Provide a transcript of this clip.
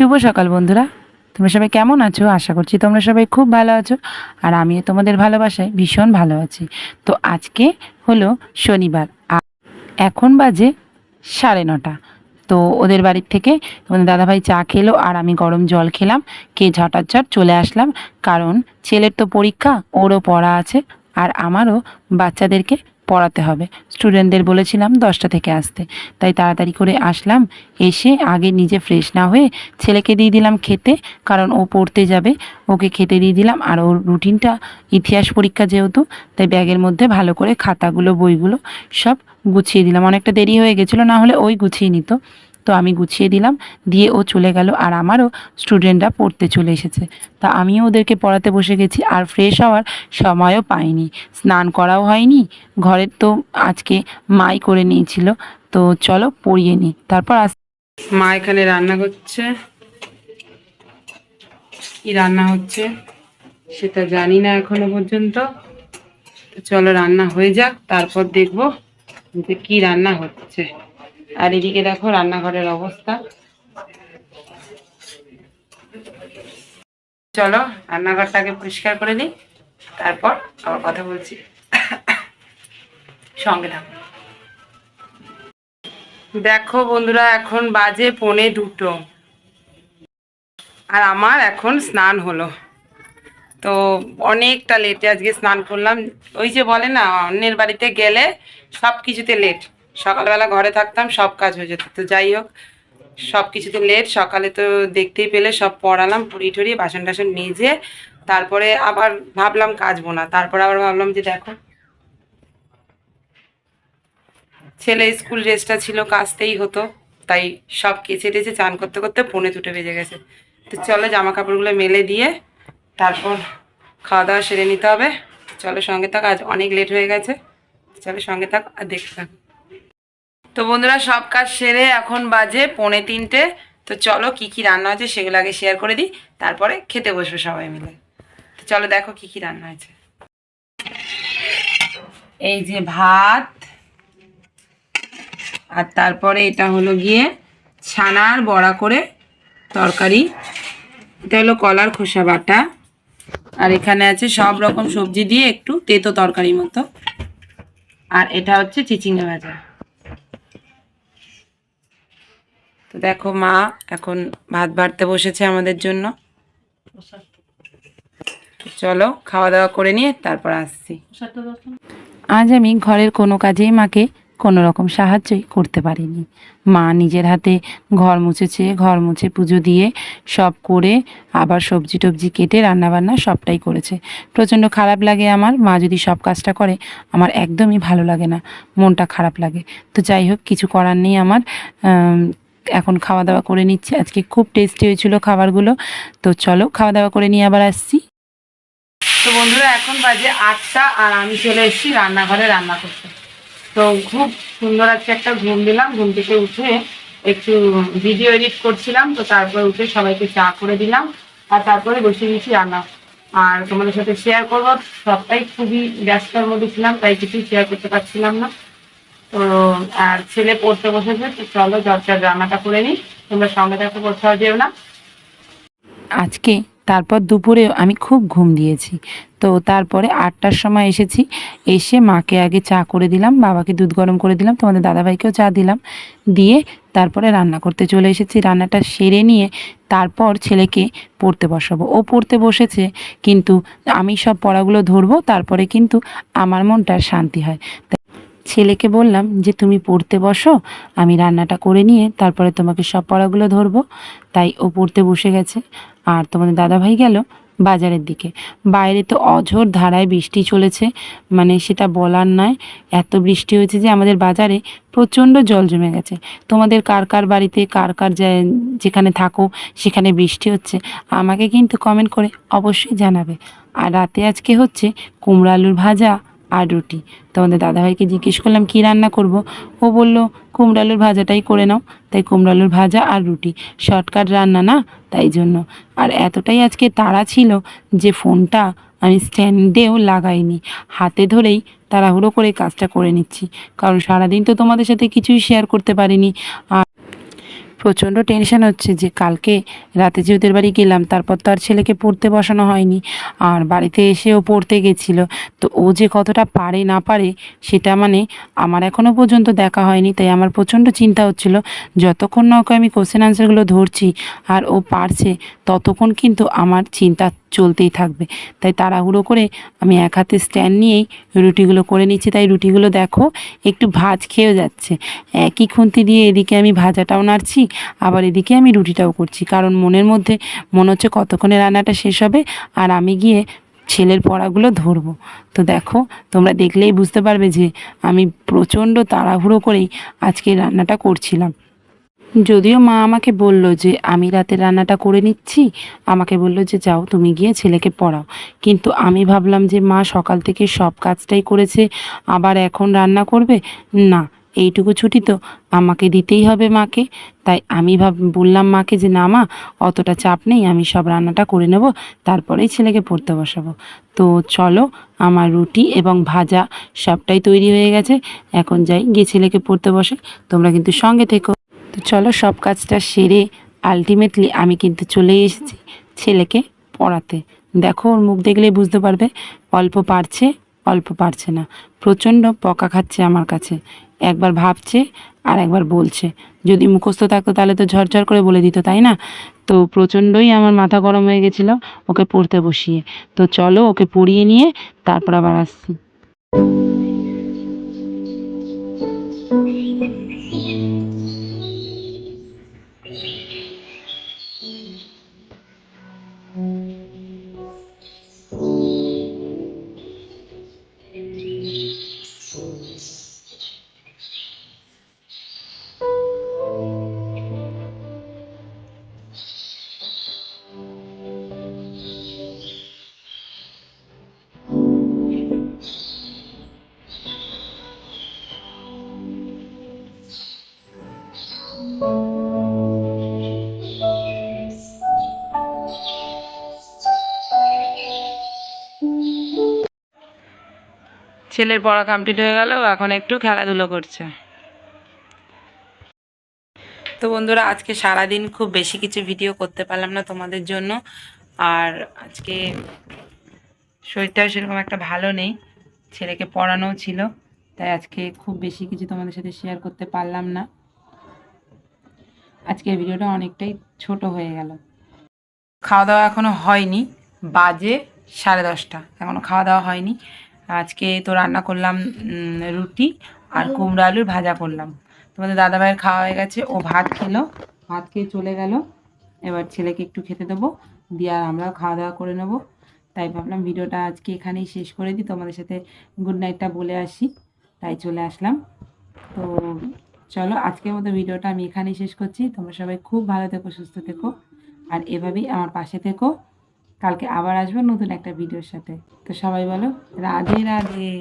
শুভ সকাল বন্ধুরা। তোমরা সবাই কেমন আছো? আশা করছি তোমরা সবাই খুব ভালো আছো। আর আমিও তোমাদের ভালোবাসায় ভীষণ ভালো আছি। তো আজকে হলো শনিবার। এখন বাজে সাড়ে নটা। তো ওদের বাড়ির থেকে তোমাদের দাদাভাই চা খেলো আর আমি গরম জল খেলাম। খেয়ে ঝটাঝট চলে আসলাম। কারণ ছেলের তো পরীক্ষা, ওরও পড়া আছে। আর আমারও বাচ্চাদেরকে পড়াতে হবে। স্টুডেন্টদের বলেছিলাম দশটা থেকে আসতে। তাই তাড়াতাড়ি করে আসলাম। এসে আগে নিজে ফ্রেশ না হয়ে ছেলেকে দিয়ে দিলাম খেতে, কারণ ও পড়তে যাবে। ওকে খেতে দিয়ে দিলাম। আর ওর রুটিনটা ইতিহাস পরীক্ষা যেহেতু, তাই ব্যাগের মধ্যে ভালো করে খাতাগুলো, বইগুলো সব গুছিয়ে দিলাম। অনেকটা দেরি হয়ে গেছিল, না হলে ওই গুছিয়ে নিত। তো আমি গুছিয়ে দিলাম, দিয়ে ও চলে গেল আর আমারও স্টুডেন্টরা পড়তে চলে এসেছে। তা আমিও ওদেরকে পড়াতে বসে গেছি আর ফ্রেশ হওয়ার সময়ও পাইনি। স্নান করাও হয়নি, ঘরের তো আজকে মাই করে নিয়েছিল। তো চলো পড়িয়ে নিই, তারপর আস মা এখানে রান্না করছে। কি রান্না হচ্ছে সেটা জানি না এখনও পর্যন্ত। চলো রান্না হয়ে যাক, তারপর দেখব যে কি রান্না হচ্ছে। আর এদিকে দেখো রান্নাঘরের অবস্থা। চলো রান্নাঘরটাকে পরিষ্কার করে নিই তারপর আবার কথা বলছি। সঙ্গে থাকো। দেখো বন্ধুরা, এখন বাজে পৌনে দুটো। আর আমার এখন স্নান হলো। তো অনেকটা লেটে আজকে স্নান করলাম। ওই যে বলে না, অন্যের বাড়িতে গেলে সব কিছুতে লেট সকালবেলা ঘরে থাকতাম, সব কাজ হয়ে যেত। তো যাই হোক, সব কিছুতে লেট সকালে তো দেখতেই পেলে সব পড়ালাম পুরি টড়িয়ে বাসন টাসন মেজে, তারপরে আবার ভাবলাম কাচবো না। তারপরে আবার ভাবলাম যে দেখো, ছেলে স্কুল ড্রেসটা ছিল কাচতেই হতো, তাই সব কেচে টেচে চান করতে করতে পৌনে দুটো বেজে গেছে। তো চলো জামা কাপড়গুলো মেলে দিয়ে, তারপর খাওয়া দাওয়া সেরে নিতে হবে। চলো সঙ্গে থাক, আজ অনেক লেট হয়ে গেছে। চলো সঙ্গে থাক আর দেখতে থাক। তো বন্ধুরা, সব কাজ সেরে এখন বাজে পৌনে তিনটে। তো চলো কি কি রান্না হয়েছে সেগুলো আগে শেয়ার করে দিই, তারপরে খেতে বসবে সবাই মিলে। তো চলো দেখো কি কি রান্না হয়েছে। এই যে ভাত, আর তারপরে এটা হলো গিয়ে ছানার বড়া করে তরকারি। এটা হলো কলার খোসা বাটা। আর এখানে আছে সব রকম সবজি দিয়ে একটু তেতো তরকারি মতো। আর এটা হচ্ছে চিচিঙ্গা ভাজা। তো দেখো মা এখন ভাত বাড়তে বসেছে আমাদের জন্য। চলো খাওয়া দাওয়া করে নিয়ে তারপর আসছি। আজ আমি ঘরের কোনো কাজেই মাকে কোনো রকম সাহায্যই করতে পারিনি। মা নিজের হাতে ঘর মুছেছে ঘর মুছে পুজো দিয়ে সব করে আবার সবজি টবজি কেটে রান্নাবান্না সবটাই করেছে। প্রচণ্ড খারাপ লাগে আমার মা যদি সব কাজটা করে আমার একদমই ভালো লাগে না মনটা খারাপ লাগে। তো যাই হোক কিছু করার নেই আমার। আম, এখন খাওয়া দাওয়া করে নিচ্ছি। আজকে খুব টেস্টি হয়েছিল খাবারগুলো। তো চলো খাওয়া দাওয়া করে নিয়ে আবার আসছি। তো বন্ধুরা, এখন বাজে আটটা আর আমি চলে এসেছি রান্নাঘরে রান্না করতে। তো খুব সুন্দর আজকে একটা ঘুম দিলাম। ঘুম থেকে উঠে একটু ভিডিও এডিট করছিলাম। তো তারপর উঠে সবাইকে চা করে দিলাম। আর তারপরে বসে গেছি রান্না। আর তোমাদের সাথে শেয়ার করব। সবটাই খুবই ব্যস্তর মধ্যে ছিলাম, তাই কিছুই শেয়ার করতে পারছিলাম না। তো, আর ছেলে পড়তে বসেছে, তো চলো জর্জার রান্নাটা করে নিই। তোমরা সঙ্গে থাকতে কোথাও যেও না। আজকে তারপর দুপুরে আমি খুব ঘুম দিয়েছি। তো তারপরে আটটার সময় এসেছি। এসে মাকে আগে চা করে দিলাম, বাবাকে দুধ গরম করে দিলাম, তোমাদের দাদাভাইকেও চা দিলাম। দিয়ে তারপরে রান্না করতে চলে এসেছি। রান্নাটা সেরে নিয়ে তারপর ছেলেকে পড়তে বসাবো। ও পড়তে বসেছে, কিন্তু আমি সব পড়াগুলো ধরবো, তারপরে কিন্তু আমার মনটা শান্তি হয়। ছেলেকে বললাম যে, তুমি পড়তে বসো, আমি রান্নাটা করে নিয়ে তারপরে তোমাকে সব পড়াগুলো ধরবো। তাই ও পড়তে বসে গেছে। আর তোমাদের দাদাভাই গেল বাজারের দিকে। বাইরে তো অঝোর ধারায় বৃষ্টি চলেছে। মানে সেটা বলার নয়, এত বৃষ্টি হয়েছে যে আমাদের বাজারে প্রচণ্ড জল জমে গেছে। তোমাদের কার কার বাড়িতে কার কার যেখানে থাকো সেখানে বৃষ্টি হচ্ছে, আমাকে কিন্তু কমেন্ট করে অবশ্যই জানাবে। আর রাতে আজকে হচ্ছে কুমড়ো আলুর ভাজা আর রুটি। তোমাদের দাদাভাইকে জিজ্ঞেস করলাম, কী রান্না করব? ও বলল, কুমড়ালুর ভাজাটাই করে নাও। তাই কুমড়ালুর ভাজা আর রুটি। শর্টকাট রান্না না? তাই জন্য। আর এতটাই আজকে তাড়া ছিল যে ফোনটা আমি স্ট্যান্ডেও লাগাইনি। হাতে ধরেই তাড়াহুড়ো করে কাজটা করে নিচ্ছি। কারণ সারাদিন তো তোমাদের সাথে কিছুই শেয়ার করতে পারিনি। আর প্রচণ্ড টেনশন হচ্ছে যে কালকে রাতে যে ওদের বাড়ি গেলাম, তারপর তো আর ছেলেকে পড়তে বসানো হয়নি। আর বাড়িতে এসেও পড়তে গেছিল। তো ও যে কতটা পারে না পারে, সেটা মানে আমার এখনও পর্যন্ত দেখা হয়নি। তাই আমার প্রচণ্ড চিন্তা হচ্ছিল, যতক্ষণ না ওকে আমি কোশ্চেন আনসারগুলো ধরছি আর ও পারছে, ততক্ষণ কিন্তু আমার চিন্তা চলতেই থাকবে। তাই তাড়াহুড়ো করে আমি এক হাতে স্ট্যান্ড নিয়েই রুটিগুলো করে নিচ্ছি। তাই রুটিগুলো দেখো, একটু ভাজ খেয়েও যাচ্ছে। একই খুন্তি দিয়ে এদিকে আমি ভাজাটাও নাড়ছি আবার এদিকে আমি রুটিটাও করছি। কারণ মনের মধ্যে মনে হচ্ছে কতক্ষণে রান্নাটা শেষ হবে, আর আমি গিয়ে ছেলের পড়াগুলো ধরবো। তো দেখো, তোমরা দেখলেই বুঝতে পারবে যে আমি প্রচণ্ড তাড়াহুড়ো করেই আজকে রান্নাটা করছিলাম। যদিও মা আমাকে বলল যে, আমি রাতে রান্নাটা করে নিচ্ছি। আমাকে বলল যে, যাও, তুমি গিয়ে ছেলেকে পড়াও। কিন্তু আমি ভাবলাম যে, মা সকাল থেকে সব কাজটাই করেছে, আবার এখন রান্না করবে? না এইটুকু ছুটি তো আমাকে দিতেই হবে মাকে। তাই আমি ভাব, বললাম মাকে যে, না মা, অতটা চাপ নেই, আমি সব রান্নাটা করে নেব, তারপরেই ছেলেকে পড়তে বসাবো। তো চলো, আমার রুটি এবং ভাজা সবটাই তৈরি হয়ে গেছে। এখন যাই, গিয়ে ছেলেকে পড়তে বসে। তোমরা কিন্তু সঙ্গে থেকো। তো চলো, সব কাজটা সেরে আলটিমেটলি আমি কিন্তু চলে এসেছি ছেলেকে পড়াতে। দেখো, ওর মুখ দেখলেই বুঝতে পারবে, অল্প পারছে অল্প পারছে না। প্রচণ্ড পকা খাচ্ছে আমার কাছে। একবার ভাবছে আর একবার বলছে। যদি মুখস্থ থাকতো তাহলে তো ঝরঝর করে বলে দিত, তাই না? তো প্রচণ্ডই আমার মাথা গরম হয়ে গেছিল ওকে পড়তে বসিয়ে। তো চলো ওকে পড়িয়ে নিয়ে তারপর আবার আসছি। ছেলের পড়া কমপ্লিট হয়ে গেল, এখন একটু খেলাধুলো করছে। তো বন্ধুরা, আজকে সারাদিন খুব বেশি কিছু ভিডিও করতে পারলাম না তোমাদের জন্য। আর আজকে শরীরটাও সেরকম একটা ভালো নেই, ছেলেকে পড়ানোও ছিল, তাই আজকে খুব বেশি কিছু তোমাদের সাথে শেয়ার করতে পারলাম না। আজকের ভিডিওটা অনেকটাই ছোট হয়ে গেল। খাওয়া দাওয়া এখনও হয়নি, বাজে সাড়ে দশটা এখনও খাওয়া দাওয়া হয়নি। আজকে তো রান্না করলাম রুটি আর কুমড়ো আলুর ভাজা করলাম। তোমাদের দাদাভাইয়ের খাওয়া হয়ে গেছে, ও ভাত খেলো, ভাত খেয়ে চলে গেল। এবার ছেলেকে একটু খেতে দেবো, দিয়ে আর আমরাও খাওয়া দাওয়া করে নেব। তাই ভাবলাম ভিডিওটা আজকে এখানেই শেষ করে দিই, তোমাদের সাথে গুড নাইটটা বলে আসি, তাই চলে আসলাম। তো চলো, আজকের মতো ভিডিওটা আমি এখানেই শেষ করছি, তোমরা সবাই খুব ভালো থেকো, সুস্থ থেকো, আর এভাবেই আমার পাশে থেকো। কালকে আবার আসব নতুন একটা ভিডিওর সাথে। তো সবাই বলো রাধে রাধে।